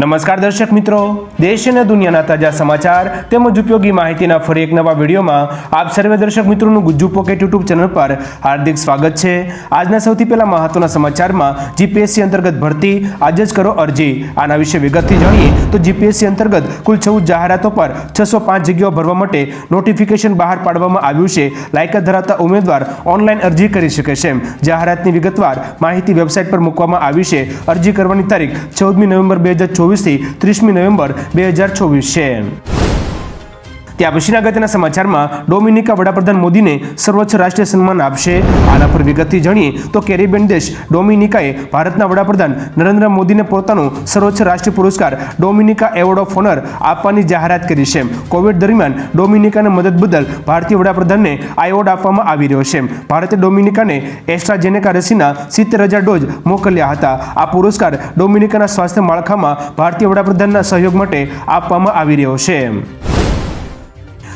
નમસ્કાર દર્શક મિત્રો. દેશ અને દુનિયાના તાજા સમાચાર તેમજ ઉપયોગી માહિતીના ફરી એક નવા વિડીયોમાં આપ સર્વે દર્શક મિત્રોનું ગુજ્જુ પોકેટ યુટ્યુબ ચેનલ પર હાર્દિક સ્વાગત છે. આજના સૌથી પહેલા મહત્વના સમાચારમાં જીપીએસસી અંતર્ગત ભરતી, આજે જ કરો અરજી. આના વિશે વિગતથી જાણીએ તો જીપીએસસી અંતર્ગત કુલ ચૌદ જાહેરાતો પર છસો પાંચ જગ્યાઓ ભરવા માટે નોટિફિકેશન બહાર પાડવામાં આવ્યું છે. લાયકાત ધરાવતા ઉમેદવાર ઓનલાઈન અરજી કરી શકે છે. જાહેરાતની વિગતવાર માહિતી વેબસાઇટ પર મૂકવામાં આવી છે. અરજી કરવાની તારીખ ચૌદમી નવેમ્બર બે હજાર ચોવીસથી ત્રીસમી નવેમ્બર બે હજાર ચોવીસ છે. ત્યાં પછીના અગત્યના સમાચારમાં ડોમિનિકા વડાપ્રધાન મોદીને સર્વોચ્ચ રાષ્ટ્રીય સન્માન આપશે. આના પર વિગતથી જાણીએ તો કેરેબિયન દેશ ડોમિનિકાએ ભારતના વડાપ્રધાન નરેન્દ્ર મોદીને પોતાનો સર્વોચ્ચ રાષ્ટ્રીય પુરસ્કાર ડોમિનિકા એવોર્ડ ઓફ ઓનર આપવાની જાહેરાત કરી છે. કોવિડ દરમિયાન ડોમિનિકાને મદદ બદલ ભારતીય વડાપ્રધાનને આ એવોર્ડ આપવામાં આવી રહ્યો છે. ભારતે ડોમિનિકાને એસ્ટ્રાજેનેકા રસીના સિત્તેર હજાર ડોઝ મોકલ્યા હતા. આ પુરસ્કાર ડોમિનિકાના સ્વાસ્થ્ય માળખામાં ભારતીય વડાપ્રધાનના સહયોગ માટે આપવામાં આવી રહ્યો છે.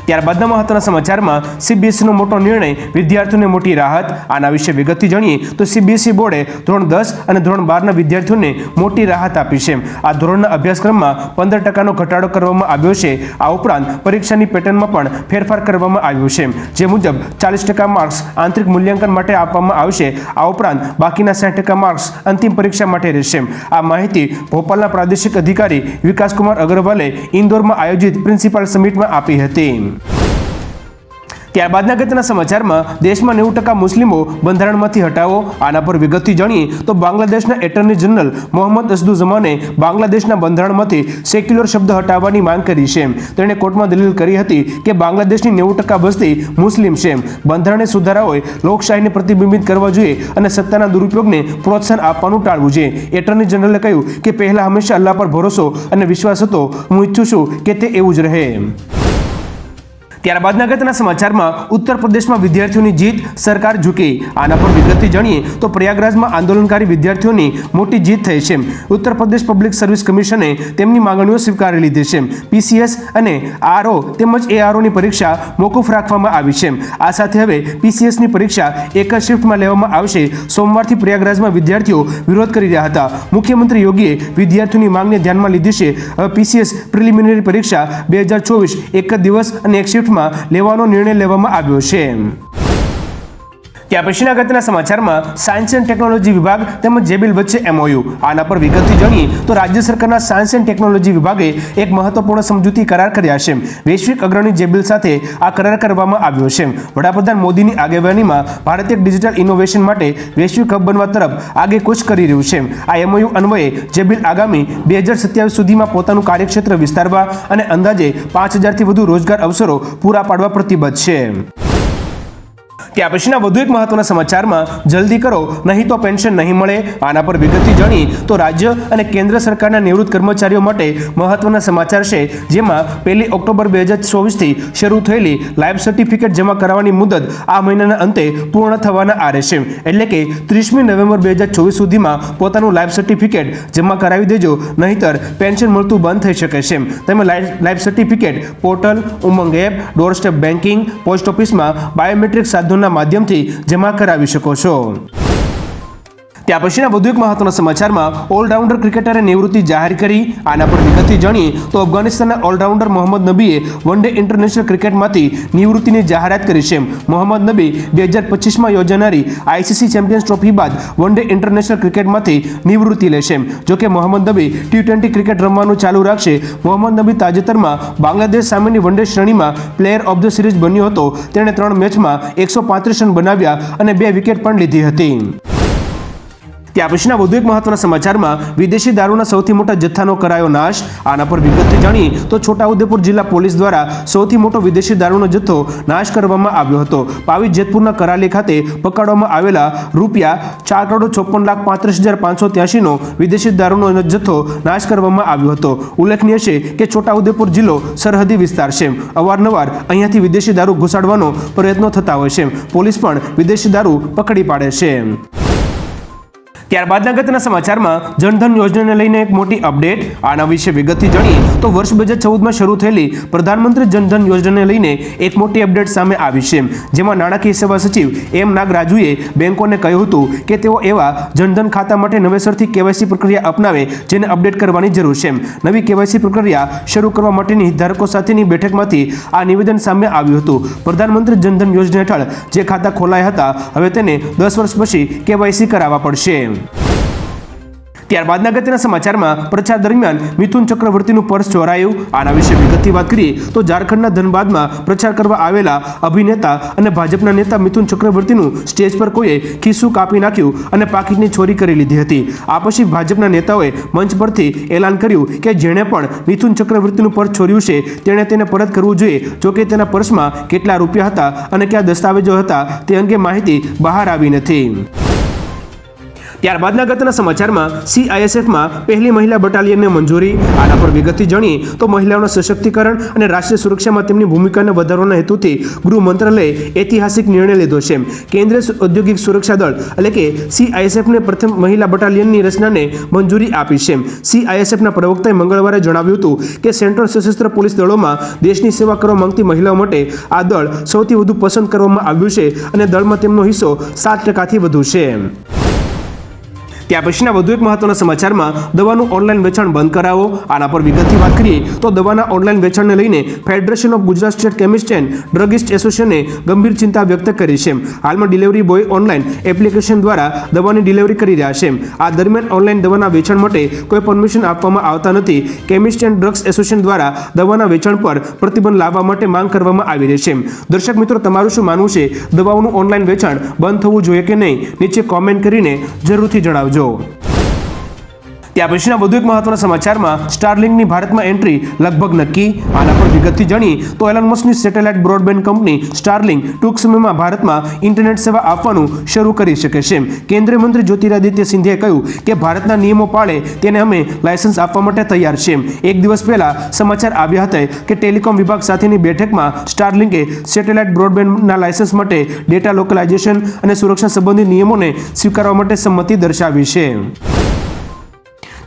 ત્યારબાદના મહત્વના સમાચારમાં સીબીએસઈનો મોટો નિર્ણય વિદ્યાર્થીઓને મોટી રાહત, આના વિશે વિગતથી જાણીએ તો સીબીએસઈ બોર્ડે ધોરણ દસ અને ધોરણ બારના વિદ્યાર્થીઓને મોટી રાહત આપી છે. આ ધોરણના અભ્યાસક્રમમાં પંદર ટકાનો ઘટાડો કરવામાં આવ્યો છે. આ ઉપરાંત પરીક્ષાની પેટર્નમાં પણ ફેરફાર કરવામાં આવ્યો છે. જે મુજબ ચાલીસ ટકા માર્ક્સ આંતરિક મૂલ્યાંકન માટે આપવામાં આવશે. આ ઉપરાંત બાકીના સાઠ ટકા માર્ક્સ અંતિમ પરીક્ષા માટે રહેશે. આ માહિતી ભોપાલના પ્રાદેશિક અધિકારી વિકાસકુમાર અગ્રવાલે ઇન્દોરમાં આયોજિત પ્રિન્સિપાલ સમિટમાં આપી હતી. ત્યારબાદના અગત્યના સમાચારમાં દેશમાં નેવું ટકા મુસ્લિમો બંધારણમાંથી હટાવો, આના પર વિગતથી જાણીએ તો બાંગ્લાદેશના એટર્ની જનરલ મોહમ્મદ અસદુઝમાને બાંગ્લાદેશના બંધારણમાંથી સેક્યુલર શબ્દ હટાવવાની માંગ કરી છે. તેણે કોર્ટમાં દલીલ કરી હતી કે બાંગ્લાદેશની નેવું ટકા વસ્તી મુસ્લિમ છે. બંધારણે સુધારાઓએ લોકશાહીને પ્રતિબિંબિત કરવા જોઈએ અને સત્તાના દુરુપયોગને પ્રોત્સાહન આપવાનું ટાળવું જોઈએ. એટર્ની જનરલે કહ્યું કે પહેલાં હંમેશા અલ્લાહ પર ભરોસો અને વિશ્વાસ હતો. હું ઈચ્છું છું કે તે એવું જ રહે. ત્યારબાદના અગત્યના સમાચારમાં ઉત્તર પ્રદેશમાં વિદ્યાર્થીઓની જીત સરકાર ઝૂકી. આના પર વિગતથી જાણીએ તો પ્રયાગરાજમાં આંદોલનકારી વિદ્યાર્થીઓની મોટી જીત થઈ છે. ઉત્તર પ્રદેશ પબ્લિક સર્વિસ કમિશને તેમની માંગણીઓ સ્વીકારી લીધી છે. પીસીએસ અને આરઓ તેમજ એઆરઓની પરીક્ષા મોકૂફ રાખવામાં આવી છે. આ સાથે હવે પીસીએસની પરીક્ષા એક જ શિફ્ટમાં લેવામાં આવશે. સોમવારથી પ્રયાગરાજમાં વિદ્યાર્થીઓ વિરોધ કરી રહ્યા હતા. મુખ્યમંત્રી યોગીએ વિદ્યાર્થીઓની માંગને ધ્યાનમાં લીધી છે. પીસીએસ પ્રિલિમિનરી પરીક્ષા બે હજાર ચોવીસ, એક જ દિવસ અને એક શિફ્ટમાં લેવાનો નિર્ણય લેવામાં આવ્યો છે. ત્યાં પછીના અગત્યના સમાચારમાં સાયન્સ એન્ડ ટેકનોલોજી વિભાગ તેમજ જેબિલ વચ્ચે એમઓયુ આના પર વિગતથી જાણીએ તો રાજ્ય સરકારના સાયન્સ એન્ડ ટેકનોલોજી વિભાગે એક મહત્વપૂર્ણ સમજૂતી કરાર કર્યા છે. વૈશ્વિક અગ્રણી જેબિલ સાથે આ કરાર કરવામાં આવ્યો છે. વડાપ્રધાન મોદીની આગેવાનીમાં ભારત એક ડિજિટલ ઇનોવેશન માટે વૈશ્વિક હબ બનવા તરફ આગેકૂચ કરી રહ્યું છે. આ એમઓયુ અન્વયે જેબિલ આગામી બે હજાર સત્યાવીસ સુધીમાં પોતાનું કાર્યક્ષેત્ર વિસ્તારવા અને અંદાજે પાંચ હજારથી વધુ રોજગાર અવસરો પૂરા પાડવા પ્રતિબદ્ધ છે. ત્યાં પછીના વધુ એક મહત્વના સમાચારમાં જલ્દી કરો, નહીં તો પેન્શન નહીં મળે. આના પર વિગતથી જાણી, તો રાજ્ય અને કેન્દ્ર સરકારના નિવૃત્ત કર્મચારીઓ માટે મહત્વના સમાચાર છે, જેમાં પહેલી ઓક્ટોબર બે હજાર ચોવીસથી શરૂ થયેલી લાઈફ સર્ટિફિકેટ જમા કરાવવાની મુદત આ મહિનાના અંતે પૂર્ણ થવાના આરે છે. એટલે કે ત્રીસમી નવેમ્બર બે હજાર ચોવીસ સુધીમાં પોતાનું લાઈફ સર્ટિફિકેટ જમા કરાવી દેજો, નહીંતર પેન્શન મળતું બંધ થઈ શકે છે. તમે life certificate, portal, UMANG app doorstep banking, post ઓફિસમાં બાયોમેટ્રિક સાધનોના માધ્યમથી જમા કરાવી શકો છો. ત્યાં પછીના વધુ એક મહત્વના સમાચારમાં ઓલરાઉન્ડર ક્રિકેટરે નિવૃત્તિ જાહેર કરી. આના પર વિગતથી જાણીએ તો અફઘાનિસ્તાનના ઓલરાઉન્ડર મોહમ્મદ નબીએ વન ડે ઇન્ટરનેશનલ ક્રિકેટમાંથી નિવૃત્તિની જાહેરાત કરી છે. મોહમ્મદ નબી બે હજાર પચીસમાં યોજાનારી આઈસીસી ચેમ્પિયન્સ ટ્રોફી બાદ વન ડે ઇન્ટરનેશનલ ક્રિકેટમાંથી નિવૃત્તિ લેશે. જોકે Mohammad Nabi T twenty cricket રમવાનું ચાલુ રાખશે. મોહમ્મદ નબી તાજેતરમાં બાંગ્લાદેશ સામેની વન ડે શ્રેણીમાં પ્લેયર ઓફ ધ સિરીઝ બન્યો હતો. તેણે ત્રણ મેચમાં એકસો પાંત્રીસ રન બનાવ્યા અને બે વિકેટ પણ લીધી હતી. ત્યાં પછીના વધુ એક મહત્વના સમાચારમાં વિદેશી દારૂના સૌથી મોટા જથ્થાનો કરાયો નાશ. આના પર વિગતથી જાણીએ તો છોટાઉદેપુર જિલ્લા પોલીસ દ્વારા સૌથી મોટો વિદેશી દારૂનો જથ્થો નાશ કરવામાં આવ્યો હતો. પાવી જેતપુરના કરાલી ખાતે પકડવામાં આવેલા રૂપિયા ચાર કરોડ ચોપન લાખ પાંત્રીસ હજાર પાંચસો ત્યાસીનો વિદેશી દારૂનો જથ્થો નાશ કરવામાં આવ્યો હતો. ઉલ્લેખનીય છે કે છોટાઉદેપુર જિલ્લો સરહદી વિસ્તાર છે. અવારનવાર અહીંયાથી વિદેશી દારૂ ઘુસાડવાનો પ્રયત્નો થતા હોય છે. પોલીસ પણ વિદેશી દારૂ પકડી પાડે છે. ત્યારબાદના ગતના સમાચારમાં જનધન યોજનાને લઈને એક મોટી અપડેટ. આના વિશે વિગતથી જાણીએ તો વર્ષ બે હજાર ચૌદમાં શરૂ થયેલી પ્રધાનમંત્રી જનધન યોજનાને લઈને એક મોટી અપડેટ સામે આવી છે. જેમાં નાણાકીય સેવા સચિવ એમ નાગરાજુએ બેંકોને કહ્યું હતું કે તેઓ એવા જનધન ખાતા માટે નવેસરથી કેવાયસી પ્રક્રિયા અપનાવે જેને અપડેટ કરવાની જરૂર છે. નવી કેવાયસી પ્રક્રિયા શરૂ કરવા માટેની હિતધારકો સાથેની બેઠકમાંથી આ નિવેદન સામે આવ્યું હતું. પ્રધાનમંત્રી જનધન યોજના હેઠળ જે ખાતા ખોલાયા હતા, હવે તેને દસ વર્ષ પછી કેવાયસી કરાવવા પડશે. ત્યારબાદના અગત્યના સમાચારમાં પ્રચાર દરમિયાન મિથુન ચક્રવર્તીનું પર્સ ચોરાયું. આના વિશે વિગતથી વાત કરીએ તો ઝારખંડના ધનબાદમાં પ્રચાર કરવા આવેલા અભિનેતા અને ભાજપના નેતા મિથુન ચક્રવર્તીનું સ્ટેજ પર કોઈએ ખિસ્સું કાપી નાખ્યું અને પાકીટની ચોરી કરી લીધી હતી. આ પછી ભાજપના નેતાઓએ મંચ પરથી એલાન કર્યું કે જેણે પણ મિથુન ચક્રવર્તીનું પર્સ ચોર્યું છે, તેણે તેને પરત કરવું જોઈએ. જોકે તેના પર્સમાં કેટલા રૂપિયા હતા અને કયા દસ્તાવેજો હતા તે અંગે માહિતી બહાર આવી નથી. ત્યારબાદના ગતના સમાચારમાં સીઆઈએસએફમાં પહેલી મહિલા બટાલિયનને મંજૂરી. આના પર વિગતથી જાણીએ તો મહિલાઓના સશક્તિકરણ અને રાષ્ટ્રીય સુરક્ષામાં તેમની ભૂમિકાને વધારવાના હેતુથી ગૃહ મંત્રાલયે ઐતિહાસિક નિર્ણય લીધો છે. કેન્દ્રીય ઔદ્યોગિક સુરક્ષા દળ, એટલે કે સીઆઈએસએફને પ્રથમ મહિલા બટાલિયનની રચનાને મંજૂરી આપી છે. સીઆઈએસએફના પ્રવક્તાએ મંગળવારે જણાવ્યું હતું કે સેન્ટ્રલ સશસ્ત્ર પોલીસ દળોમાં દેશની સેવા કરવા માંગતી મહિલાઓ માટે આ દળ સૌથી વધુ પસંદ કરવામાં આવ્યું છે અને દળમાં તેમનો હિસ્સો સાત ટકાથી વધુ છે. ત્યાં પછીના વધુ એક મહત્વના સમાચારમાં દવાનું ઓનલાઈન વેચાણ બંધ કરાવો. આના પર વિગતથી વાત કરીએ તો દવાના ઓનલાઈન વેચાણને લઈને federation of Gujarat state chemist and druggist એસોસિએશને ગંભીર ચિંતા વ્યક્ત કરી છે. હાલમાં ડિલિવરી બોય ઓનલાઈન એપ્લિકેશન દ્વારા દવાની ડિલિવરી કરી રહ્યા છે. આ દરમિયાન ઓનલાઈન દવાના વેચાણ માટે કોઈ પરમિશન આપવામાં આવતા નથી. કેમિસ્ટ એન્ડ ડ્રગ્સ એસોસિએશન દ્વારા દવાના વેચાણ પર પ્રતિબંધ લાવવા માટે માંગ કરવામાં આવી રહી છે. દર્શક મિત્રો, તમારું શું માનવું છે? દવાઓનું ઓનલાઈન વેચાણ બંધ થવું જોઈએ કે નહીં? નીચે કોમેન્ટ કરીને જરૂરથી જણાવજો. કરજો ત્યાં પછીના વધુ એક મહત્વના સમાચારમાં સ્ટારલિંકની ભારતમાં એન્ટ્રી લગભગ નક્કી. આના પર વિગતથી જાણીએ તો એલન મસ્કની સેટેલાઇટ બ્રોડબેન્ડ કંપની સ્ટારલિંક ટૂંક સમયમાં ભારતમાં ઇન્ટરનેટ સેવા આપવાનું શરૂ કરી શકે છે. કેન્દ્રીય મંત્રી જ્યોતિરાદિત્ય સિંધિયાએ કહ્યું કે ભારતના નિયમો પાળે તેને અમે લાયસન્સ આપવા માટે તૈયાર છે એક દિવસ પહેલા સમાચાર આવ્યા હતા કે ટેલિકોમ વિભાગ સાથેની બેઠકમાં સ્ટારલિંકે સેટેલાઇટ બ્રોડબેન્ડના લાયસન્સ માટે ડેટા લોકલાઇઝેશન અને સુરક્ષા સંબંધિત નિયમોને સ્વીકારવા માટે સંમતિ દર્શાવી છે.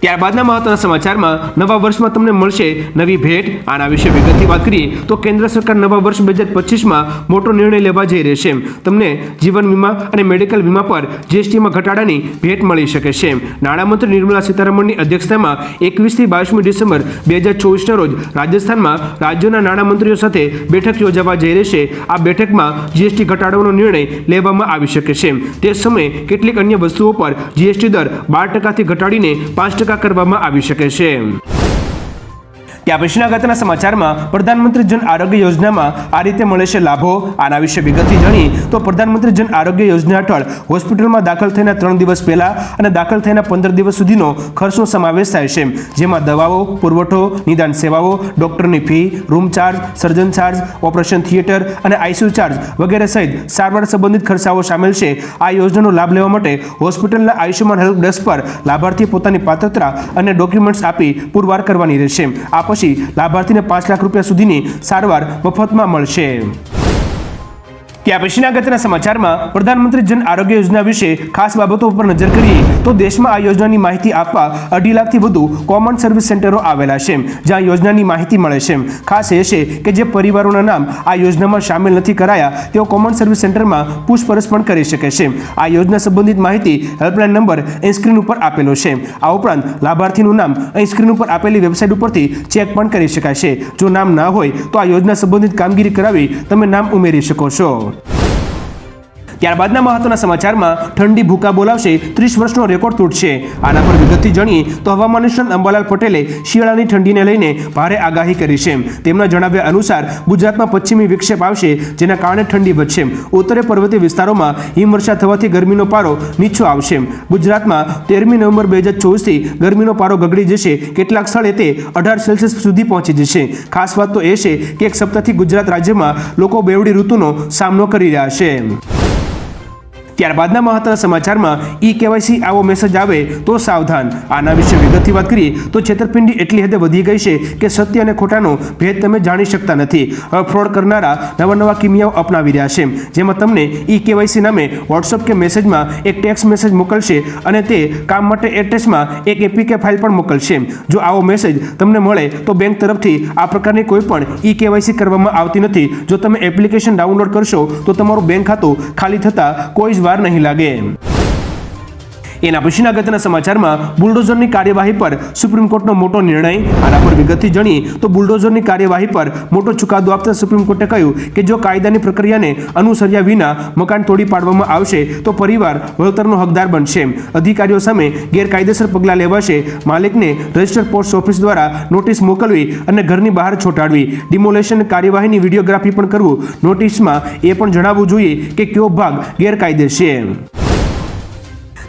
ત્યારબાદના મહત્વના સમાચારમાં નવા વર્ષમાં તમને મળશે નવી ભેટ. આના વિશે વિગતથી વાત કરીએ તો કેન્દ્ર સરકાર નવા વર્ષ બે હજાર પચીસમાં મોટો નિર્ણય લેવા જઈ રહી છે. તમને જીવન વીમા અને મેડિકલ વીમા પર જીએસટીમાં ઘટાડાની ભેટ મળી શકે છે. નાણામંત્રી નિર્મલા સીતારમણની અધ્યક્ષતામાં એકવીસથી બાવીસમી ડિસેમ્બર બે હજાર ચોવીસના રોજ રાજસ્થાનમાં રાજ્યોના નાણામંત્રીઓ સાથે બેઠક યોજાવા જઈ રહી છે. આ બેઠકમાં જીએસટી ઘટાડવાનો નિર્ણય લેવામાં આવી શકે છે. તે સમયે કેટલીક અન્ય વસ્તુઓ પર જીએસટી દર બાર ટકાથી ઘટાડીને પાંચ ટકા કરવામાં આવી શકે છે. ત્યાં પછીના અગત્યના સમાચારમાં પ્રધાનમંત્રી જન આરોગ્ય યોજનામાં આ રીતે મળે છે લાભો. આના વિશે વિગતથી જાણીએ તો પ્રધાનમંત્રી જન આરોગ્ય યોજના હેઠળ હોસ્પિટલમાં દાખલ થઈને ત્રણ દિવસ પહેલા અને દાખલ થઈને પંદર દિવસ સુધીનો ખર્ચનો સમાવેશ થાય છે. જેમાં દવાઓ, પુરવઠો, નિદાન સેવાઓ, ડોક્ટરની fee, room charge, surgeon charge, operation theatre અને આઈસીયુ ચાર્જ વગેરે સહિત સારવાર સંબંધિત ખર્ચાઓ સામેલ છે. આ યોજનાનો લાભ લેવા માટે હોસ્પિટલના આયુષ્યમાન હેલ્પ ડેસ્ક પર લાભાર્થી પોતાની પાત્રતા અને ડોક્યુમેન્ટ્સ આપી પુરવાર કરવાની રહેશે. આ પછી લાભાર્થીને પાંચ લાખ રૂપિયા સુધીની સારવાર મફતમાં મળશે. ત્યાં પછીના અગત્યના સમાચારમાં પ્રધાનમંત્રી જન આરોગ્ય યોજના વિશે ખાસ બાબતો પર નજર કરીએ, તો દેશમાં આ યોજનાની માહિતી આપવા અઢી લાખથી વધુ કોમન સર્વિસ સેન્ટરો આવેલા છે, જ્યાં યોજનાની માહિતી મળે છે. ખાસ એ છે કે જે પરિવારોના નામ આ યોજનામાં સામેલ નથી કરાયા, તેઓ કોમન સર્વિસ સેન્ટરમાં પૂછપરછ પણ કરી શકે છે. આ યોજના સંબંધિત માહિતી હેલ્પલાઇન નંબર અહીં સ્ક્રીન ઉપર આપેલો છે. આ ઉપરાંત લાભાર્થીનું નામ અહીં સ્ક્રીન ઉપર આપેલી વેબસાઇટ ઉપરથી ચેક પણ કરી શકાય છે. જો નામ ના હોય, તો આ યોજના સંબંધિત કામગીરી કરાવી તમે નામ ઉમેરી શકો છો. ત્યારબાદના મહત્વના સમાચારમાં ઠંડી ભૂકા બોલાવશે, ત્રીસ વર્ષનો રેકોર્ડ તૂટશે. આના પર વિગતથી જાણીએ તો હવામાન નિષ્ણાત અંબાલાલ પટેલે શિયાળાની ઠંડીને લઈને ભારે આગાહી કરી છે. તેમના જણાવ્યા અનુસાર, ગુજરાતમાં પશ્ચિમી વિક્ષેપ આવશે, જેના કારણે ઠંડી વધશે. ઉત્તરે પર્વતીય વિસ્તારોમાં હિમવર્ષા થવાથી ગરમીનો પારો નીચો આવશે. ગુજરાતમાં તેરમી નવેમ્બર બે હજાર ચોવીસથી ગરમીનો પારો ગગડી જશે. કેટલાક સ્થળે તે અઢાર સેલ્સિયસ સુધી પહોંચી જશે. ખાસ વાત તો એ છે કે એક સપ્તાહથી ગુજરાત રાજ્યમાં લોકો બેવડી ઋતુનો સામનો કરી રહ્યા છે. ત્યારબાદના મહત્વના સમાચારમાં ઈ કેવાયસી આવો મેસેજ આવે તો સાવધાન. આના વિશે વિગતથી વાત કરીએ તો છેતરપિંડી એટલી હદે વધી ગઈ છે કે સત્ય અને ખોટાનો ભેદ તમે જાણી શકતા નથી. હવે ફ્રોડ કરનારા નવા નવા કિમિયાઓ અપનાવી રહ્યા છે. જેમાં તમને ઈ કેવાયસી નામે વોટ્સઅપ કે મેસેજમાં એક ટેક્સ મેસેજ મોકલશે અને તે કામ માટે એટેચમાં એક એપીકે ફાઇલ પણ મોકલશે. જો આવો મેસેજ તમને મળે તો બેંક તરફથી આ પ્રકારની કોઈ પણ ઈ કેવાયસી કરવામાં આવતી નથી. જો તમે એપ્લિકેશન ડાઉનલોડ કરશો તો તમારું બેંક ખાતું ખાલી થતાં કોઈ જ વાર નહીં લાગે એના પછીના અગત્યના સમાચારમાં બુલડોઝરની કાર્યવાહી પર સુપ્રીમ કોર્ટનો મોટો નિર્ણય. આના પર વિગતથી જાણીએ તો બુલડોઝરની કાર્યવાહી પર મોટો ચુકાદો આપતા સુપ્રીમ કોર્ટે કહ્યું કે જો કાયદાની પ્રક્રિયાને અનુસર્યા વિના મકાન તોડી પાડવામાં આવશે, તો પરિવાર વળતરનો હકદાર બનશે. અધિકારીઓ સામે ગેરકાયદેસર પગલાં લેવાશે. માલિકને રજિસ્ટર પોસ્ટ ઓફિસ દ્વારા નોટિસ મોકલવી અને ઘરની બહાર છોટાડવી. ડિમોલેશન કાર્યવાહીની વિડીયોગ્રાફી પણ કરવું. નોટિસમાં એ પણ જણાવવું જોઈએ કે કયો ભાગ ગેરકાયદે છે.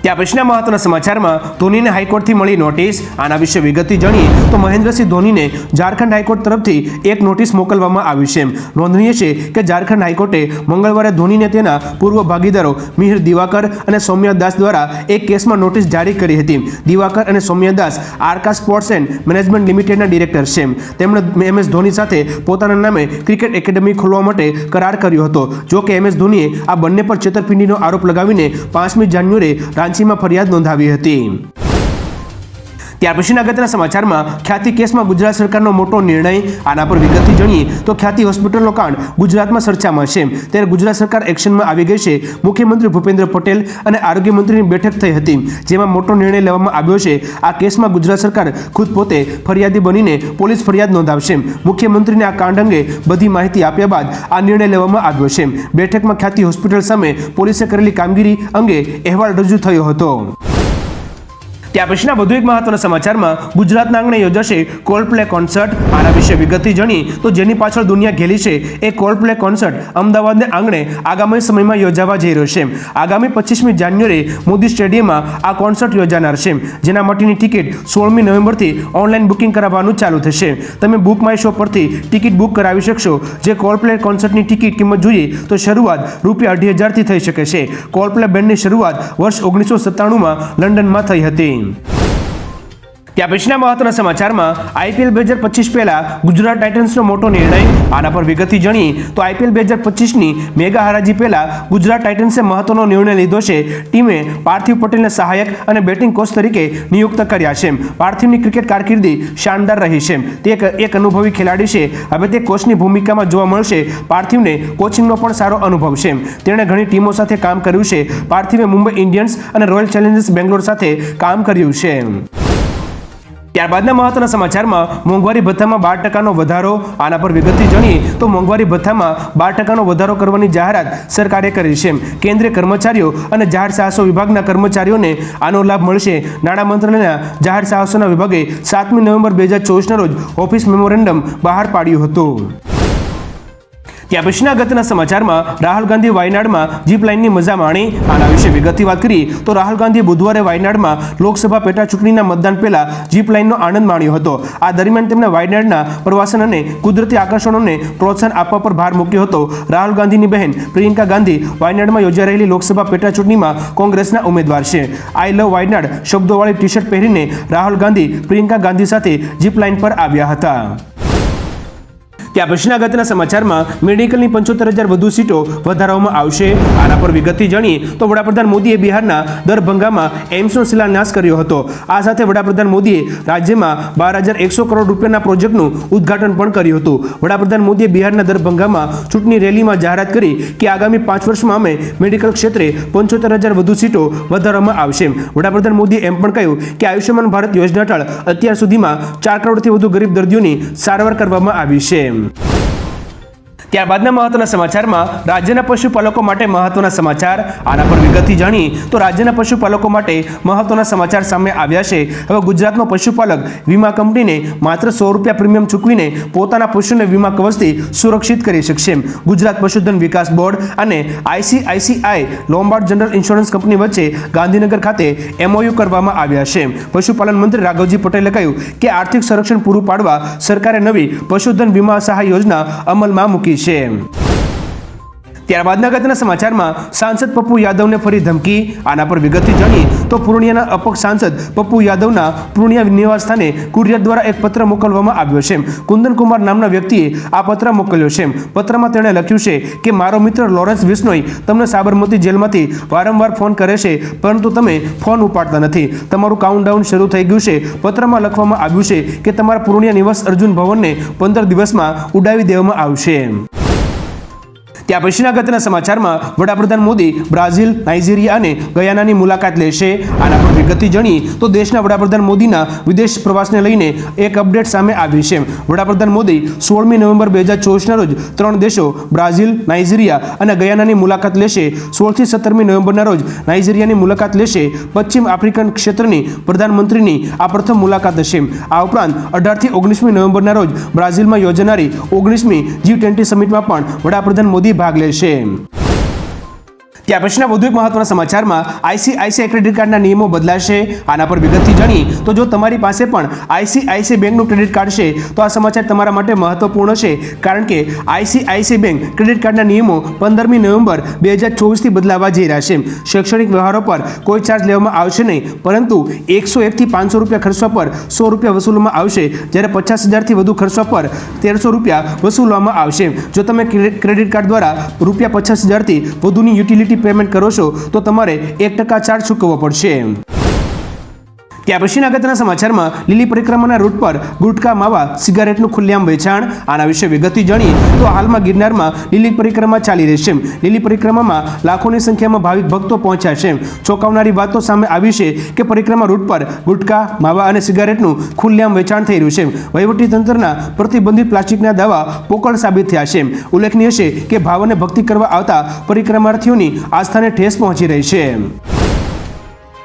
ત્યાં પછીના મહત્વના સમાચારમાં ધોનીને હાઈકોર્ટથી મળી નોટિસ. આના વિશે વિગતથી જાણીએ તો મહેન્દ્રસિંહ ધોનીને ઝારખંડ હાઈકોર્ટ તરફથી એક નોટિસ મોકલવામાં આવી છે. નોંધનીય છે કે ઝારખંડ હાઈકોર્ટે મંગળવારે ધોનીને તેના પૂર્વ ભાગીદારો મિહિર દિવાકર અને સૌમ્યા દાસ દ્વારા એક કેસમાં નોટિસ જારી કરી હતી. દિવાકર અને Saumya Das Arka sports and management લિમિટેડના ડિરેક્ટર છે. તેમણે એમ એસ ધોની સાથે પોતાના નામે ક્રિકેટ એકેડમી ખોલવા માટે કરાર કર્યો હતો. જો કે એમ એસ ધોનીએ આ બંને પર છેતરપિંડીનો આરોપ લગાવીને પાંચમી જાન્યુઆરી રાંચીમાં ફરિયાદ નોંધાવી હતી. ત્યાર પછીના અગત્યના સમાચારમાં ખ્યાતિ કેસમાં ગુજરાત સરકારનો મોટો નિર્ણય, આના પર વિગતથી જાણીએ તો ખ્યાતિ હોસ્પિટલનો કાંડ ગુજરાતમાં ચર્ચામાં છે. ત્યારે ગુજરાત સરકાર એક્શનમાં આવી ગઈ છે. મુખ્યમંત્રી ભૂપેન્દ્ર પટેલ અને આરોગ્ય મંત્રીની બેઠક થઈ હતી, જેમાં મોટો નિર્ણય લેવામાં આવ્યો છે. આ કેસમાં ગુજરાત સરકાર ખુદ પોતે ફરિયાદી બનીને પોલીસ ફરિયાદ નોંધાવશે. મુખ્યમંત્રીને આ કાંડ અંગે બધી માહિતી આપ્યા બાદ આ નિર્ણય લેવામાં આવ્યો છે. બેઠકમાં ખ્યાતિ હોસ્પિટલ સામે પોલીસે કરેલી કામગીરી અંગે અહેવાલ રજૂ થયો હતો. ત્યાં પછીના વધુ એક મહત્વના સમાચારમાં ગુજરાતના આંગણે યોજાશે કોલ્ડ પ્લે કોન્સર્ટ આના વિશે વિગતથી જાણી તો જેની પાછળ દુનિયા ઘેલી છે એ કોલ્ડ પ્લે કોન્સર્ટ અમદાવાદને આંગણે આગામી સમયમાં યોજાવા જઈ રહ્યો છે. આગામી પચીસમી જાન્યુઆરી મોદી સ્ટેડિયમમાં આ કોન્સર્ટ યોજાનાર છે. જેના માટેની ટિકિટ સોળમી નવેમ્બરથી ઓનલાઈન બુકિંગ કરાવવાનું ચાલુ થશે. તમે બુક માય શો પરથી ટિકિટ બુક કરાવી શકશો. જે કોલ્ડ પ્લે કોન્સર્ટની ટિકિટ કિંમત જોઈએ તો શરૂઆત રૂપિયા અઢી હજારથી થઈ શકે છે. કોલ્ડ પ્લે બેન્ડની શરૂઆત વર્ષ ઓગણીસો સત્તાણુંમાં લંડનમાં થઈ હતી. Hmm. ત્યાં પછીના મહત્વના સમાચારમાં આઈપીએલ બે હજાર પચીસ પહેલા ગુજરાત ટાઇટન્સનો મોટો નિર્ણય. આના પર વિગતથી જાણીએ તો આઈપીએલ બે હજાર પચીસની મેગા હરાજી પહેલા ગુજરાત ટાઇટન્સે મહત્વનો નિર્ણય લીધો છે. ટીમે પાર્થિવ પટેલને સહાયક અને બેટિંગ કોચ તરીકે નિયુક્ત કર્યા છે. પાર્થિવની ક્રિકેટ કારકિર્દી શાનદાર રહી છે. તે એક અનુભવી ખેલાડી છે. હવે તે કોચની ભૂમિકામાં જોવા મળશે. પાર્થિવને કોચિંગનો પણ સારો અનુભવ છે. તેણે ઘણી ટીમો સાથે કામ કર્યું છે. પાર્થિવે મુંબઈ ઇન્ડિયન્સ અને રોયલ ચેલેન્જર્સ બેંગ્લોર સાથે કામ કર્યું છે. ત્યારબાદના મહત્વના સમાચારમાં મોંઘવારી ભથ્થામાં બાર ટકાનો વધારો, આના પર વિગતથી જાણીએ તો મોંઘવારી ભથ્થામાં બાર ટકાનો વધારો કરવાની જાહેરાત સરકારે કરી છે. કેન્દ્રીય કર્મચારીઓ અને જાહેર સાહસો વિભાગના કર્મચારીઓને આનો લાભ મળશે. નાણાં મંત્રાલયના જાહેર સાહસોના વિભાગે સાતમી નવેમ્બર બે હજાર ચોવીસના રોજ ઓફિસ મેમોરેન્ડમ બહાર પાડ્યું હતું. ત્યાં પછીના ગતના સમાચારમાં રાહુલ ગાંધી વાયનાડમાં જીપ લાઇનની મજા માણી. આના વિશે વિગતથી વાત કરીએ તો રાહુલ ગાંધી બુધવારે વાયનાડમાં લોકસભા પેટા ચૂંટણીના મતદાન પહેલા જીપ લાઇનનો આનંદ માણ્યો હતો. આ દરમિયાન તેમણે વાયનાડના પ્રવાસન અને કુદરતી આકર્ષણોને પ્રોત્સાહન આપવા પર ભાર મૂક્યો હતો. રાહુલ ગાંધીની બહેન પ્રિયંકા ગાંધી વાયનાડમાં યોજાઈ રહેલી લોકસભા પેટા ચૂંટણીમાં કોંગ્રેસના ઉમેદવાર છે. આઈ લવ વાયનાડ શબ્દોવાળી ટી શર્ટ પહેરીને રાહુલ ગાંધી પ્રિયંકા ગાંધી સાથે જીપ લાઇન પર આવ્યા હતા. ત્યાં પછીના સમાચારમાં મેડિકલની પંચોતેર હજાર વધુ સીટો વધારવામાં આવશે. આના પર વિગતથી જાણીએ તો વડાપ્રધાન મોદીએ બિહારના દરભંગામાં એમ્સનો શિલાન્યાસ કર્યો હતો. આ સાથે વડાપ્રધાન મોદીએ રાજ્યમાં બાર હજાર એકસો કરોડ રૂપિયાના પ્રોજેક્ટનું ઉદ્ઘાટન પણ કર્યું હતું. વડાપ્રધાન મોદીએ બિહારના દરભંગામાં ચૂંટણી રેલીમાં જાહેરાત કરી કે આગામી પાંચ વર્ષમાં અમે મેડિકલ ક્ષેત્રે પંચોતેર હજાર વધુ સીટો વધારવામાં આવશે. વડાપ્રધાન મોદીએ એમ પણ કહ્યું કે આયુષ્યમાન ભારત યોજના હેઠળ અત્યાર સુધીમાં ચાર કરોડથી વધુ ગરીબ દર્દીઓની સારવાર કરવામાં આવી છે. Пока. ત્યારબાદના મહત્વના સમાચારમાં રાજ્યના પશુપાલકો માટે મહત્વના સમાચાર. આના પર વિગતથી જાણી તો રાજ્યના પશુપાલકો માટે મહત્વના સમાચાર સામે આવ્યા છે. હવે ગુજરાતનો પશુપાલક વીમા કંપનીને માત્ર સો રૂપિયા પ્રીમિયમ ચૂકવીને પોતાના પશુને વીમા કવચથી સુરક્ષિત કરી શકશે ગુજરાત પશુધન વિકાસ બોર્ડ અને ICICI Lombard general insurance company વચ્ચે ગાંધીનગર ખાતે એમઓયુ કરવામાં આવ્યા છે પશુપાલન મંત્રી રાઘવજી પટેલે કહ્યું કે આર્થિક સંરક્ષણ પૂરું પાડવા સરકારે નવી પશુધન વીમા સહાય યોજના અમલમાં મૂકી છે ત્યારબાદના અગત્યના સમાચારમાં સાંસદ પપ્પુ યાદવને ફરી ધમકી, આના પર વિગતથી જાણી તો પૂર્ણિયાના અપક્ષ સાંસદ પપ્પુ યાદવના પૂર્ણિયા નિવાસ સ્થાને કુરિયર દ્વારા એક પત્ર મોકલવામાં આવ્યો છે. કુંદનકુમાર નામના વ્યક્તિએ આ પત્ર મોકલ્યો છે. પત્રમાં તેણે લખ્યું છે કે, મારો મિત્ર લોરેન્સ બિશ્નોઈ તમને સાબરમતી જેલમાંથી વારંવાર ફોન કરે છે, પરંતુ તમે ફોન ઉપાડતા નથી. તમારું કાઉન્ટડાઉન શરૂ થઈ ગયું છે. પત્રમાં લખવામાં આવ્યું છે કે, તમારા પૂર્ણિયા નિવાસ અર્જુન ભવનને પંદર દિવસમાં ઉડાવી દેવામાં આવશે. ત્યાં પછીના અગત્યના સમાચારમાં વડાપ્રધાન મોદી બ્રાઝિલ, નાઇજીરિયા અને ગયાનાની મુલાકાત લેશે. આના પર વિગતથી જાણીએ તો દેશના વડાપ્રધાન મોદીના વિદેશ પ્રવાસને લઈને એક અપડેટ સામે આવી છે. વડાપ્રધાન મોદી સોળમી નવેમ્બર બે હજાર ચોવીસના રોજ ત્રણ દેશો, બ્રાઝિલ, નાઇજીરિયા અને ગયાનાની મુલાકાત લેશે. સોળથી સત્તરમી નવેમ્બરના રોજ નાઇજીરિયાની મુલાકાત લેશે. પશ્ચિમ આફ્રિકન ક્ષેત્રની પ્રધાનમંત્રીની આ પ્રથમ મુલાકાત હશે. આ ઉપરાંત અઢારથી ઓગણીસમી નવેમ્બરના રોજ બ્રાઝિલમાં યોજાનારી ઓગણીસમી જી ટ્વેન્ટી સમિટમાં પણ વડાપ્રધાન મોદી ભાગ લેશે. ત્યાં પછીના વધુ એક મહત્વના સમાચારમાં આઈસીઆઈસીઆઈ ક્રેડિટ કાર્ડના નિયમો બદલાશે, આના પર વિગતથી જાણીએ. તો જો તમારી પાસે પણ આઈસીઆઈસીઆઈ બેંકનું ક્રેડિટ કાર્ડ છે, તો આ સમાચાર તમારા માટે મહત્વપૂર્ણ છે, કારણ કે આઈસીઆઈસીઆઈ બેંક ક્રેડિટ કાર્ડના નિયમો પંદરમી નવેમ્બર બે હજાર ચોવીસથી બદલાવા જઈ રહ્યા છે. શૈક્ષણિક વ્યવહારો પર કોઈ ચાર્જ લેવામાં આવશે નહીં, પરંતુ એકસો એકથી પાંચસો રૂપિયા ખર્ચવા પર સો રૂપિયા વસૂલવામાં આવશે, જ્યારે પચાસ હજારથી વધુ ખર્ચવા પર તેરસો રૂપિયા વસૂલવામાં આવશે. જો તમે ક્રેડિટ કાર્ડ દ્વારા રૂપિયા પચાસ હજારથી વધુની યુટિલિટી પેમેન્ટ કરો છો તો તમારે એક ટકા ચાર્જ ચૂકવવો પડશે. ત્યાં પછીના અગત્યના સમાચારમાં લીલી પરિક્રમાના રૂટ પર ગુટકા, માવા, સિગારેટનું ખુલ્લેઆમ વેચાણ. આના વિશે વિગતથી જાણીએ તો હાલમાં ગિરનારમાં લીલી પરિક્રમા ચાલી રહી છે. લીલી પરિક્રમામાં લાખોની સંખ્યામાં ભાવિક ભક્તો પહોંચ્યા છે. ચોંકાવનારી વાતો સામે આવી છે કે પરિક્રમા રૂટ પર ગુટકા, માવા અને સિગારેટનું ખુલ્લેઆમ વેચાણ થઈ રહ્યું છે. વહીવટી તંત્રના પ્રતિબંધિત પ્લાસ્ટિકના દાવા પોકળ સાબિત થયા છે. ઉલ્લેખનીય છે કે ભાવ અને ભક્તિ કરવા આવતા પરિક્રમાર્થીઓની આસ્થાને ઠેસ પહોંચી રહી છે.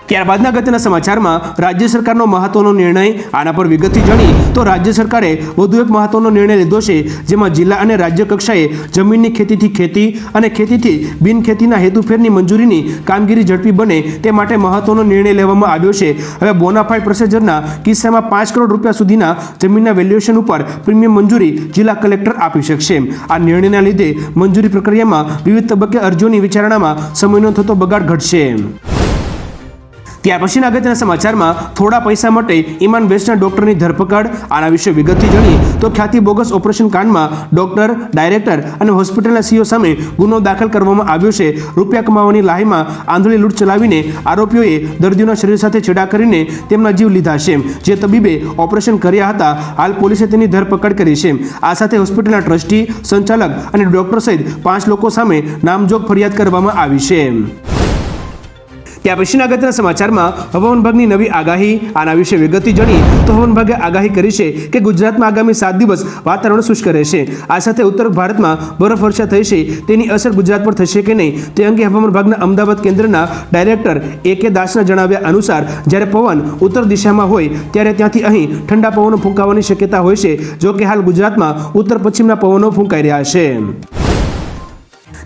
ત્યારબાદના અગત્યના સમાચારમાં રાજ્ય સરકારનો મહત્વનો નિર્ણય આના પર વિગતથી જાણી તો રાજ્ય સરકારે વધુ એક મહત્વનો નિર્ણય લીધો છે, જેમાં જિલ્લા અને રાજ્ય કક્ષાએ જમીનની ખેતીથી ખેતી અને ખેતીથી બિનખેતીના હેતુફેરની મંજૂરીની કામગીરી ઝડપી બને તે માટે મહત્વનો નિર્ણય લેવામાં આવ્યો છે. હવે બોનાફાઇડ પ્રોસેજરના કિસ્સામાં પાંચ કરોડ રૂપિયા સુધીના જમીનના વેલ્યુએશન ઉપર પ્રીમિયમ મંજૂરી જિલ્લા કલેક્ટર આપી શકશે. આ નિર્ણયના લીધે મંજૂરી પ્રક્રિયામાં વિવિધ તબક્કે અરજીઓની વિચારણામાં સમયનો થતો બગાડ ઘટશે. ત્યાર પછીના અગત્યના સમાચારમાં થોડા પૈસા માટે ઇમાન બેસ્ટના ડોક્ટરની ધરપકડ, આના વિશે વિગતથી જાણીએ તો ખ્યાતિ બોગસ ઓપરેશન કાંડમાં ડોક્ટર, ડાયરેક્ટર અને હોસ્પિટલના સીઓ સામે ગુનો દાખલ કરવામાં આવ્યો છે. રૂપિયા કમાવાની લાહીમાં આંધળી લૂંટ ચલાવીને આરોપીઓએ દર્દીઓના શરીર સાથે છેડા કરીને તેમના જીવ લીધા છે. જે તબીબે ઓપરેશન કર્યા હતા, હાલ પોલીસે તેની ધરપકડ કરી છે. આ સાથે હોસ્પિટલના ટ્રસ્ટી, સંચાલક અને ડોક્ટર સહિત પાંચ લોકો સામે નામજોગ ફરિયાદ કરવામાં આવી છે. ત્યાં પછીના અગત્યના સમાચારમાં હવામાન વિભાગની નવી આગાહી. આના વિશે વિગતથી જાણી તો હવામાન વિભાગે આગાહી કરી છે કે ગુજરાતમાં આગામી સાત દિવસ વાતાવરણ શુષ્ક રહેશે. આ સાથે ઉત્તર ભારતમાં બરફવર્ષા થઈ છે. તેની અસર ગુજરાત પર થશે કે નહીં? તે અંગે હવામાન વિભાગના અમદાવાદ કેન્દ્રના ડાયરેક્ટર એ કે દાસના જણાવ્યા અનુસાર, જ્યારે પવન ઉત્તર દિશામાં હોય, ત્યારે ત્યાંથી અહીં ઠંડા પવનો ફૂંકાવાની શક્યતા હોય છે, જો કે હાલ ગુજરાતમાં ઉત્તર પશ્ચિમના પવનો ફૂંકાઈ રહ્યા છે.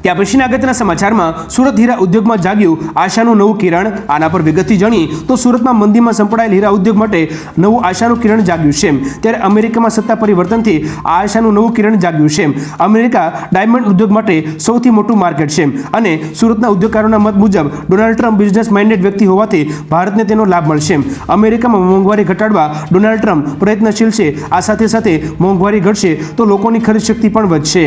ત્યાં પછીના અગત્યના સમાચારમાં સુરત હીરા ઉદ્યોગમાં જાગ્યું આશાનું નવું કિરણ. આના પર વિગતથી જાણીએ તો સુરતમાં મંદીમાં સંપડાયેલ હીરા ઉદ્યોગ માટે નવું આશાનું કિરણ જાગ્યું છે ત્યારે અમેરિકામાં સત્તા પરિવર્તનથી આ આશાનું નવું કિરણ જાગ્યું છે અમેરિકા ડાયમંડ ઉદ્યોગ માટે સૌથી મોટું માર્કેટ છે અને સુરતના ઉદ્યોગકારોના મત મુજબ ડોનાલ્ડ ટ્રમ્પ બિઝનેસ માઇન્ડેડ વ્યક્તિ હોવાથી ભારતને તેનો લાભ મળશે અમેરિકામાં મોંઘવારી ઘટાડવા ડોનાલ્ડ ટ્રમ્પ પ્રયત્નશીલ છે. આ સાથે સાથે મોંઘવારી ઘટશે તો લોકોની ખરીદ શક્તિ પણ વધશે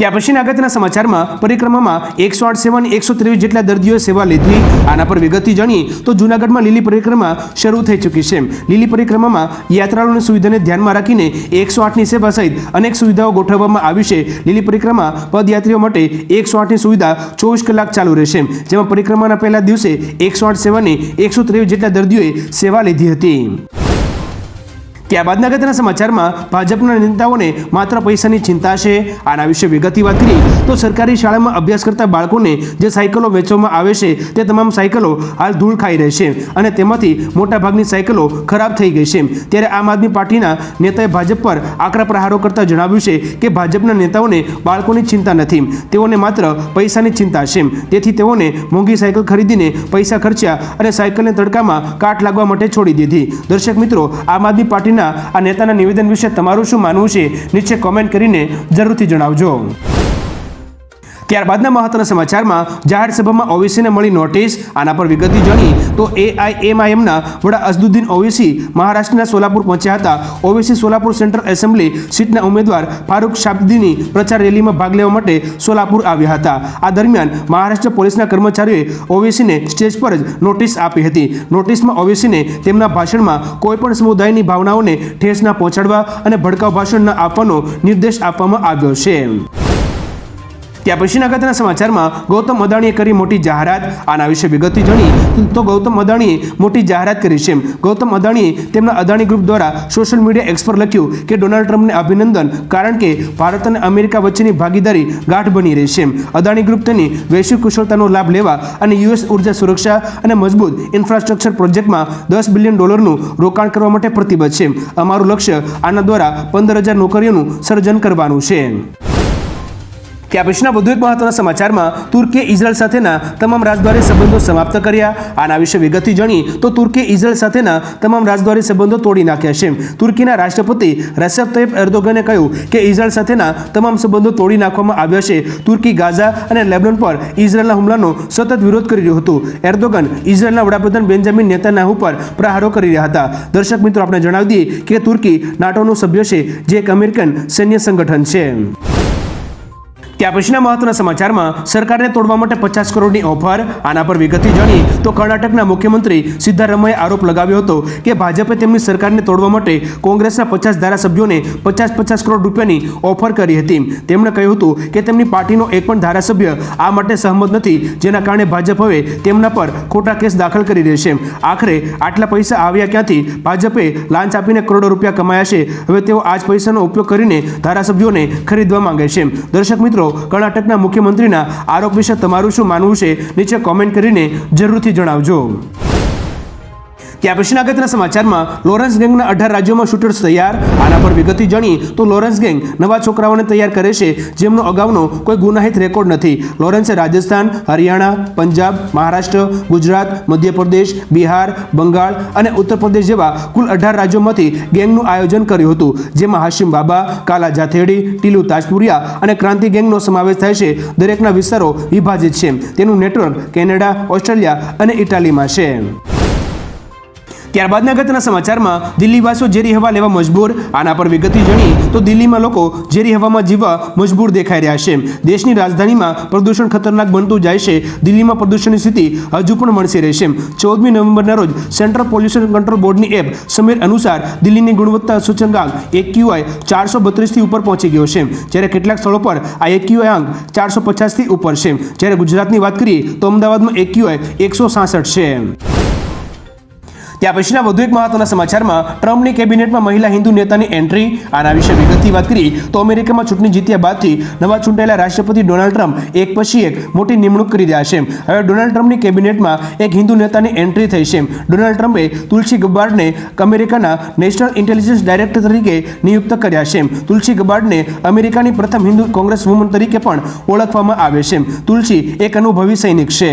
ત્યાં પછીના અગત્યના સમાચારમાં પરિક્રમામાં એકસો આઠ સેવાની એકસો ત્રેવીસ જેટલા દર્દીઓએ સેવા લીધી. આના પર વિગતથી જાણીએ તો જૂનાગઢમાં લીલી પરિક્રમા શરૂ થઈ ચૂકી છે. લીલી પરિક્રમામાં યાત્રાળુઓની સુવિધાને ધ્યાનમાં રાખીને એકસો આઠની સેવા સહિત અનેક સુવિધાઓ ગોઠવવામાં આવી છે. લીલી પરિક્રમા પદયાત્રીઓ માટે એકસો આઠની સુવિધા ચોવીસ કલાક ચાલુ રહેશે. જેમાં પરિક્રમાના પહેલા દિવસે એકસો આઠ સેવાની એકસો ત્રેવીસ જેટલા દર્દીઓએ સેવા લીધી હતી. ત્યારબાદના અગત્યના સમાચારમાં ભાજપના નેતાઓને માત્ર પૈસાની ચિંતા છે. આના વિશે વિગતની વાત કરીએ તો સરકારી શાળામાં અભ્યાસ કરતા બાળકોને જે સાયકલો વેચવામાં આવે છે તે તમામ સાયકલો હાલ ધૂળ ખાઈ રહી છે અને તેમાંથી મોટાભાગની સાયકલો ખરાબ થઈ ગઈ છે. ત્યારે આમ આદમી પાર્ટીના નેતાએ ભાજપ પર આકરા પ્રહારો કરતા જણાવ્યું છે કે ભાજપના નેતાઓને બાળકોની ચિંતા નથી. તેઓને માત્ર પૈસાની ચિંતા છે. તેથી તેઓને મોંઘી સાયકલ ખરીદીને પૈસા ખર્ચ્યા અને સાયકલને તડકામાં કાટ લાગવા માટે છોડી દીધી. દર્શક મિત્રો, આમ આદમી પાર્ટીના આ નેતાના નિવેદન વિશે તમારું શું માનવું છે? નીચે કોમેન્ટ કરીને જરૂરથી જણાવજો. ત્યારબાદના મહત્વના સમાચારમાં જાહેર સભામાં ઓવેસીને મળી નોટિસ, આના પર વિગતથી જાણી તો એઆઈએમઆઈએમના વડા અઝદુદ્દીન ઓવેસી મહારાષ્ટ્રના સોલાપુર પહોંચ્યા હતા. ઓવેસી સોલાપુર સેન્ટ્રલ એસેમ્બલી સીટના ઉમેદવાર ફારૂક શાબ્દીની પ્રચાર રેલીમાં ભાગ લેવા માટે સોલાપુર આવ્યા હતા. આ દરમિયાન મહારાષ્ટ્ર પોલીસના કર્મચારીઓએ ઓવેસીને સ્ટેજ પર જ નોટિસ આપી હતી. નોટિસમાં ઓવેસીને તેમના ભાષણમાં કોઈપણ સમુદાયની ભાવનાઓને ઠેસ ના પહોંચાડવા અને ભડકાઉ ભાષણ ન આપવાનો નિર્દેશ આપવામાં આવ્યો છે. ત્યાં પછીના અગત્યના સમાચારમાં ગૌતમ અદાણીએ કરી મોટી જાહેરાત. આના વિશે વિગતથી જાણી તો ગૌતમ અદાણીએ મોટી જાહેરાત કરી છે ગૌતમ અદાણીએ તેમના અદાણી ગ્રુપ દ્વારા સોશિયલ મીડિયા એક્સ પર લખ્યું કે ડોનાલ્ડ ટ્રમ્પને અભિનંદન કારણ કે ભારત અને અમેરિકા વચ્ચેની ભાગીદારી ગાઢ બની રહી છે અદાણી ગ્રુપ તેની વૈશ્વિક કુશળતાનો લાભ લેવા અને યુએસ ઊર્જા સુરક્ષા અને મજબૂત ઇન્ફ્રાસ્ટ્રક્ચર પ્રોજેક્ટમાં દસ બિલિયન ડોલરનું રોકાણ કરવા માટે પ્રતિબદ્ધ છે અમારું લક્ષ્ય આના દ્વારા પંદર હજાર નોકરીઓનું સર્જન કરવાનું છે ત્યાં વધુ એક મહત્વના સમાચારમાં તુર્કીએ ઇઝરાયલ સાથેના તમામ રાજદ્વારી સંબંધો સમાપ્ત કર્યા. આના વિશે વિગતથી જાણી તો તુર્કીએ ઇઝરાયલ સાથેના તમામ રાજદ્વારી સંબંધો તોડી નાખ્યા છે. તુર્કીના રાષ્ટ્રપતિ રેસેપ તૈયબ એર્દોગને કહ્યું કે ઇઝરાયલ સાથેના તમામ સંબંધો તોડી નાખવામાં આવ્યા છે. તુર્કી ગાઝા અને લેબનોન પર ઇઝરાયલના હુમલાનો સતત વિરોધ કરી રહ્યું હતું. એર્દોગન ઇઝરાયલના વડાપ્રધાન બેન્જામિન નેતાન્યાહુ પર પ્રહારો કરી રહ્યા હતા. દર્શક મિત્રો, આપણે જણાવી દઈએ કે તુર્કી નાટોનું સભ્ય છે, જે એક અમેરિકન સૈન્ય સંગઠન છે. ત્યાં પછીના મહત્વના સમાચારમાં સરકારને તોડવા માટે પચાસ કરોડની ઓફર, આના પર વિગતથી જાણી તો કર્ણાટકના મુખ્યમંત્રી સિદ્ધારમૈયાએ આરોપ લગાવ્યો હતો કે ભાજપે તેમની સરકારને તોડવા માટે કોંગ્રેસના પચાસ ધારાસભ્યોને પચાસ પચાસ કરોડ રૂપિયાની ઓફર કરી હતી. તેમણે કહ્યું હતું કે તેમની પાર્ટીનો એક પણ ધારાસભ્ય આ માટે સહમત નથી, જેના કારણે ભાજપ હવે તેમના પર ખોટા કેસ દાખલ કરી રહેશે આખરે આટલા પૈસા આવ્યા ક્યાંથી? ભાજપે લાંચ આપીને કરોડો રૂપિયા કમાયા છે. હવે તેઓ આ જ પૈસાનો ઉપયોગ કરીને ધારાસભ્યોને ખરીદવા માંગે છે. દર્શક મિત્રો કર્ણાટકના મુખ્યમંત્રીના આરોપ વિશે તમારું શું માનવું છે? નીચે કોમેન્ટ કરીને જરૂરથી જણાવજો. ત્યાં પછીના અગત્યના સમાચારમાં લોરેન્સ ગેંગના અઢાર રાજ્યોમાં શૂટર્સ તૈયાર, આના પર વિગતથી જાણી તો લોરેન્સ ગેંગ નવા છોકરાઓને તૈયાર કરે છે, જેમનો અગાઉનો કોઈ ગુનાહિત રેકોર્ડ નથી. લોરેન્સે રાજસ્થાન, હરિયાણા, પંજાબ, મહારાષ્ટ્ર, ગુજરાત, મધ્યપ્રદેશ, બિહાર, બંગાળ અને ઉત્તર પ્રદેશ જેવા કુલ અઢાર રાજ્યોમાંથી ગેંગનું આયોજન કર્યું હતું, જેમાં હાશિમ બાબા, કાલા જાથેડી, ટીલુ તાજપુરિયા અને ક્રાંતિ ગેંગનો સમાવેશ થાય છે. દરેકના વિસ્તારો વિભાજિત છે. તેનું નેટવર્ક કેનેડા, ઓસ્ટ્રેલિયા અને ઇટાલીમાં છે. ત્યારબાદના અગત્યના સમાચારમાં દિલ્હીવાસીઓ ઝેરી હવા લેવા મજબૂર, આના પર વિગતથી જાણી તો દિલ્હીમાં લોકો ઝેરી હવામાં જીવવા મજબૂર દેખાઈ રહ્યા છે. દેશની રાજધાનીમાં પ્રદૂષણ ખતરનાક બનતું જાય છે. દિલ્હીમાં પ્રદૂષણની સ્થિતિ હજુ પણ મળશે રહેશે ચૌદમી નવેમ્બરના રોજ સેન્ટ્રલ પોલ્યુશન કંટ્રોલ બોર્ડની એપ સમીર અનુસાર દિલ્હીની ગુણવત્તા સૂચકાંક એક્યુઆઈ ચારસો બત્રીસથી ઉપર પહોંચી ગયો છે. જ્યારે કેટલાક સ્થળો પર આ એક્યુઆઈ આંક ચારસો પચાસથી ઉપર છે. જ્યારે ગુજરાતની વાત કરીએ તો અમદાવાદમાં એક્યુઆઈ એકસો સાસઠ છે. ત્યાં પછીના વધુ એક મહત્વના સમાચારમાં ટ્રમ્પની કેબિનેટમાં મહિલા હિન્દુ નેતાની એન્ટ્રી. આના વિશે વિગતથી વાત કરી તો અમેરિકામાં ચૂંટણી જીત્યા બાદથી નવા ચૂંટાયેલા રાષ્ટ્રપતિ ડોનાલ્ડ ટ્રમ્પ એક પછી એક મોટી નિમણૂક કરી રહ્યા છે. હવે ડોનાલ્ડ ટ્રમ્પની કેબિનેટમાં એક હિન્દુ નેતાની એન્ટ્રી થઈ છે. ડોનાલ્ડ ટ્રમ્પે તુલસી ગબ્બાર્ડને અમેરિકાના નેશનલ ઇન્ટેલિજન્સ ડાયરેક્ટર તરીકે નિયુક્ત કર્યા છે. તુલસી ગબ્બાર્ડને અમેરિકાની પ્રથમ હિન્દુ કોંગ્રેસ વુમન તરીકે પણ ઓળખવામાં આવે છે. તુલસી એક અનુભવી સૈનિક છે.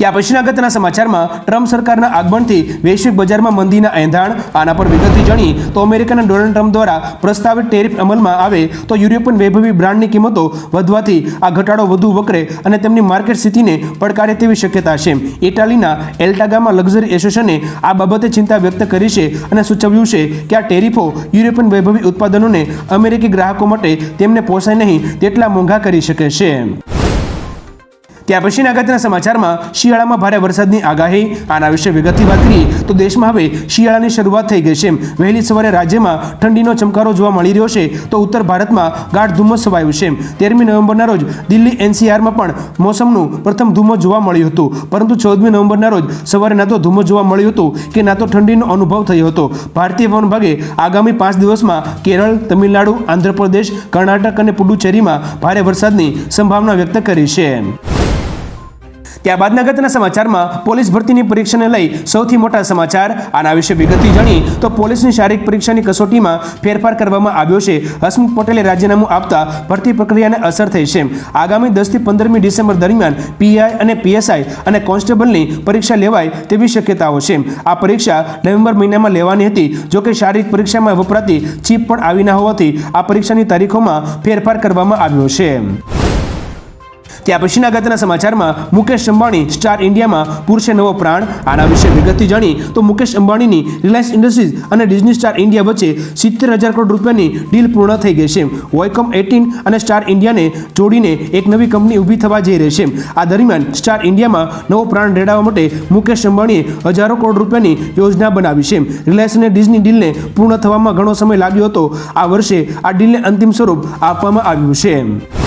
ત્યાં પછીના અગત્યના સમાચારમાં ટ્રમ્પ સરકારના આગમનથી વૈશ્વિક બજારમાં મંદીના એંધાણ, આના પર વિગતથી જાણી તો અમેરિકાના ડોનાલ્ડ ટ્રમ્પ દ્વારા પ્રસ્તાવિત ટેરિફ અમલમાં આવે તો યુરોપિયન વૈભવી બ્રાન્ડની કિંમતો વધવાથી આ ઘટાડો વધુ વકરે અને તેમની માર્કેટ સ્થિતિને પડકારે તેવી શક્યતા છે. ઇટાલીના એલ્ટાગામાં લક્ઝરી એસોસિએશને આ બાબતે ચિંતા વ્યક્ત કરી છે અને સૂચવ્યું છે કે આ ટેરિફો યુરોપિયન વૈભવી ઉત્પાદનોને અમેરિકી ગ્રાહકો માટે તેમને પોસાય નહીં તેટલા મોંઘા કરી શકે છે. ત્યાં પછીના અગત્યના સમાચારમાં શિયાળામાં ભારે વરસાદની આગાહી. આના વિશે વિગતથી વાત કરીએ તો દેશમાં હવે શિયાળાની શરૂઆત થઈ ગઈ છે. વહેલી સવારે રાજ્યમાં ઠંડીનો ચમકારો જોવા મળી રહ્યો છે તો ઉત્તર ભારતમાં ગાઢ ધુમ્મસ છવાયું છે. તેરમી નવેમ્બરના રોજ દિલ્હી એનસીઆરમાં પણ મોસમનું પ્રથમ ધુમ્મસ જોવા મળ્યું હતું. પરંતુ ચૌદમી નવેમ્બરના રોજ સવારે ના તો ધુમ્મસ જોવા મળ્યું હતું કે ના તો ઠંડીનો અનુભવ થયો હતો. ભારતીય હવામાન વિભાગે આગામી પાંચ દિવસમાં કેરળ, તમિલનાડુ, આંધ્રપ્રદેશ, કર્ણાટક અને પુડુચેરીમાં ભારે વરસાદની સંભાવના વ્યક્ત કરી છે. ત્યારબાદના અગત્યના સમાચારમાં પોલીસ ભરતીની પરીક્ષાને લઈ સૌથી મોટા સમાચાર. આના વિશે વિગતથી જાણી તો પોલીસની શારીરિક પરીક્ષાની કસોટીમાં ફેરફાર કરવામાં આવ્યો છે. હસમુખ પટેલે રાજીનામું આપતા ભરતી પ્રક્રિયાને અસર થઈ છે. આગામી દસથી પંદરમી ડિસેમ્બર દરમિયાન પીઆઈ અને પીએસઆઈ અને કોન્સ્ટેબલની પરીક્ષા લેવાય તેવી શક્યતાઓ છે. આ પરીક્ષા નવેમ્બર મહિનામાં લેવાની હતી. જોકે શારીરિક પરીક્ષામાં વપરાતી ચીપ પણ આવી ના હોવાથી આ પરીક્ષાની તારીખોમાં ફેરફાર કરવામાં આવ્યો છે. ત્યાં પછીના અગત્યના સમાચારમાં મુકેશ અંબાણી સ્ટાર ઇન્ડિયામાં પુરુષે નવો પ્રાણ, આના વિશે વિગતથી જાણી તો મુકેશ અંબાણીની રિલાયન્સ ઇન્ડસ્ટ્રીઝ અને ડિઝની સ્ટાર ઇન્ડિયા વચ્ચે સિત્તેર હજાર કરોડ રૂપિયાની ડીલ પૂર્ણ થઈ ગઈ છે. વોયકોમ એટીન અને સ્ટાર ઇન્ડિયાને જોડીને એક નવી કંપની ઊભી થવા જઈ રહી છે. આ દરમિયાન સ્ટાર ઇન્ડિયામાં નવો પ્રાણ રેડાવવા માટે મુકેશ અંબાણીએ હજારો કરોડ રૂપિયાની યોજના બનાવી છે. રિલાયન્સ અને ડિઝની ડીલને પૂર્ણ થવામાં ઘણો સમય લાગ્યો હતો. આ વર્ષે આ ડીલને અંતિમ સ્વરૂપ આપવામાં આવ્યું છે.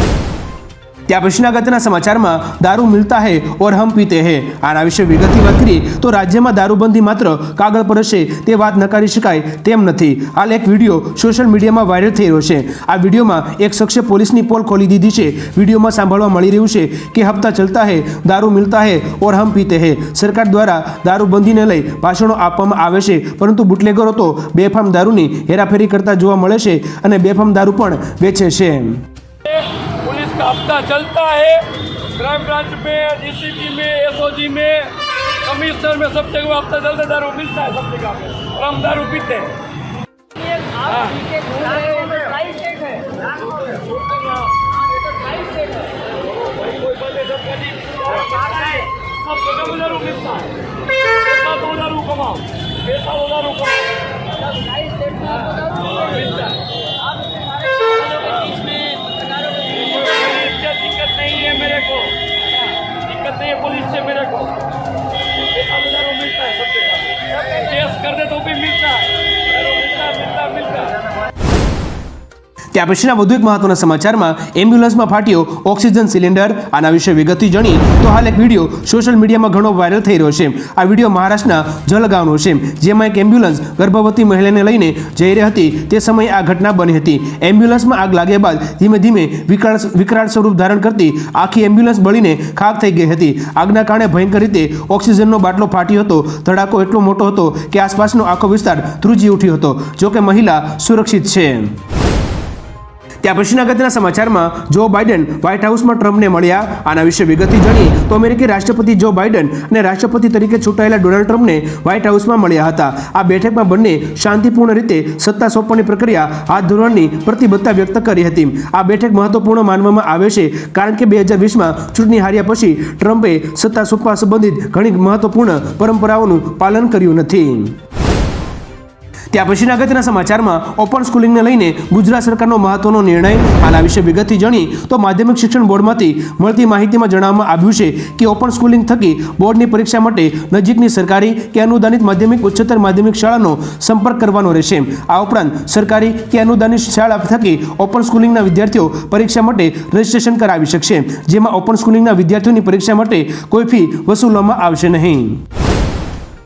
ત્યાર પછીના અગત્યના સમાચારમાં દારૂ મિલતા હે ઓર હમ પીતે હે. આના વિશે વિગતની વાત કરીએ તો રાજ્યમાં દારૂબંધી માત્ર કાગળ પર હશે, તે વાત નકારી શકાય તેમ નથી. હાલ એક વીડિયો સોશિયલ મીડિયામાં વાયરલ થઈ રહ્યો છે. આ વિડીયોમાં એક શખ્સે પોલીસની પોલ ખોલી દીધી છે. વિડીયોમાં સાંભળવા મળી રહ્યું છે કે હપ્તા ચલતા હે, દારૂ મિલતા હે ઓર હમ પીતે હે. સરકાર દ્વારા દારૂબંધીને લઈ ભાષણો આપવામાં આવે છે, પરંતુ બુટલેગરો તો બેફામ દારૂની હેરાફેરી કરતા જોવા મળે છે અને બેફામ દારૂ પણ વેચે છે. का हफ़्ता चलता है। क्राइम ब्रांच में डीसीपी में एसओजी में कमिश्नर में सब जगह हफ़्ता चलता है दारू मिलता है सब जगह पे और हम दारू पीते हैं। मिलता है दारू कमाओ। पैसा दो दारू कमाओ। नहीं है मेरे को दिक्कत नहीं है पुलिस से मेरे को पैसा तो दारू मिलता है सब जगह केस कर दे तो भी मिलता है दारू मिलता है मिलता है मिलता ત્યાં પછીના વધુ એક મહત્વના સમાચારમાં એમ્બ્યુલન્સમાં ફાટ્યો ઓક્સિજન સિલિન્ડર. આના વિશે વિગતથી જાણી તો હાલ એક વીડિયો સોશિયલ મીડિયામાં ઘણો વાયરલ થઈ રહ્યો છે. આ વીડિયો મહારાષ્ટ્રના જલગાંવનો છે, જેમાં એક એમ્બ્યુલન્સ ગર્ભવતી મહિલાને લઈને જઈ રહી હતી. તે સમયે આ ઘટના બની હતી. એમ્બ્યુલન્સમાં આગ લાગ્યા બાદ ધીમે ધીમે વિકરાળ વિકરાળ સ્વરૂપ ધારણ કરતી આખી એમ્બ્યુલન્સ બળીને ખાક થઈ ગઈ હતી. આગના કારણે ભયંકર રીતે ઓક્સિજનનો બાટલો ફાટ્યો હતો. ધડાકો એટલો મોટો હતો કે આસપાસનો આખો વિસ્તાર ધ્રુજી ઉઠ્યો હતો, જોકે મહિલા સુરક્ષિત છે. ત્યાં પછીના અગત્યના સમાચારમાં જો બાઇડન વ્હાઇટ હાઉસમાં ટ્રમ્પને મળ્યા, આના વિશે વિગતથી જાણી, તો અમેરિકી રાષ્ટ્રપતિ જો બાઇડન અને રાષ્ટ્રપતિ તરીકે ચૂંટાયેલા ડોનાલ્ડ ટ્રમ્પને વ્હાઇટ હાઉસમાં મળ્યા હતા. આ બેઠકમાં બંને શાંતિપૂર્ણ રીતે સત્તા સોંપવાની પ્રક્રિયા હાથ ધરવાની પ્રતિબદ્ધતા વ્યક્ત કરી હતી. આ બેઠક મહત્વપૂર્ણ માનવામાં આવે છે, કારણ કે બે હજાર વીસમાં ચૂંટણી હાર્યા પછી ટ્રમ્પે સત્તા સોંપવા સંબંધિત ઘણી મહત્વપૂર્ણ પરંપરાઓનું પાલન કર્યું નથી. ત્યાં પછીના અગત્યના સમાચારમાં ઓપન સ્કૂલિંગને લઈને ગુજરાત સરકારનો મહત્વનો નિર્ણય આના વિશે વિગતથી જાણી તો માધ્યમિક શિક્ષણ બોર્ડમાંથી મળતી માહિતીમાં જણાવવામાં આવ્યું છે કે ઓપન સ્કૂલિંગ થકી બોર્ડની પરીક્ષા માટે નજીકની સરકારી કે અનુદાનિત માધ્યમિક, ઉચ્ચતર માધ્યમિક શાળાનો સંપર્ક કરવાનો રહેશે. આ ઉપરાંત સરકારી કે અનુદાનિત શાળા થકી ઓપન સ્કૂલિંગના વિદ્યાર્થીઓ પરીક્ષા માટે રજિસ્ટ્રેશન કરાવી શકશે, જેમાં ઓપન સ્કૂલિંગના વિદ્યાર્થીઓની પરીક્ષા માટે કોઈ ફી વસૂલવામાં આવશે નહીં.